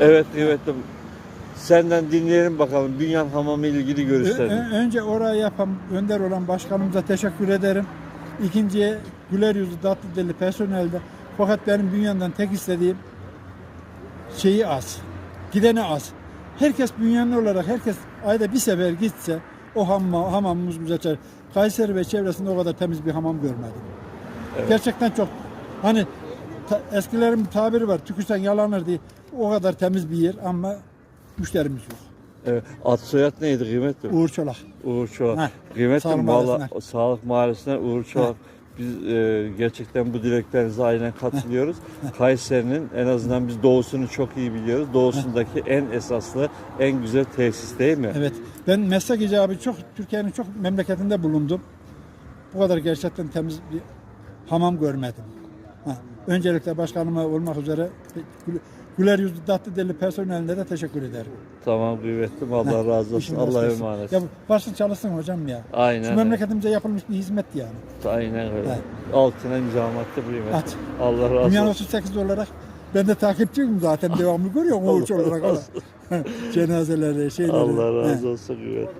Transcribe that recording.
Evet kıymetlim. Senden dinleyelim bakalım Bünyan Hamamı ile ilgili görüşlerini. ö- önce orayı yapan önder olan başkanımıza teşekkür ederim. İkinciye güler yüzlü tatlı dilli personelde. Fakat benim dünyanın tek istediğim şeyi az. Gideni az. Herkes bünyanlı olarak herkes ayda bir sefer gitse o hamma, hamamımız güzel. Kayseri ve çevresinde o kadar temiz bir hamam görmedim. Gerçekten çok hani ta- eskilerin bir tabiri var. Tükürsen yalanır diye. O kadar temiz bir yer ama müşterimiz yok. Evet. Ad soyad neydi kıymetlim? Uğur Çolak. Uğur Çolak. Heh, Kıymetlim Sağlık Mahallesi'nden. Sağlık Mahallesi'nden Uğur Çolak. Biz e, gerçekten bu dileklerinize aynen katılıyoruz. Kayseri'nin en azından biz doğusunu çok iyi biliyoruz. Doğusundaki en esaslı, en güzel tesis değil mi? Evet. Ben meslek icabı çok Türkiye'nin çok memleketinde bulundum. Bu kadar gerçekten temiz bir hamam görmedim. Ha. Öncelikle başkanıma olmak üzere gü- güler yüzlü tatlı dilli personeline de teşekkür ederim. Tamam kıymetlim. Allah razı olsun. Allah'a emanet. Ya başın çalışsın hocam ya. Aynen. Şu memleketimize yapılmış bir hizmet yani. Aynen öyle. Evet. Altına imzamattı kıymetlim. At. Allah razı Dünyanın olsun. 38 olarak ben de takipçiyim zaten devamlı görüyorum Uğurç olarak. ama. Cenazeleri, şeyleri. Allah razı olsun kıymetlim.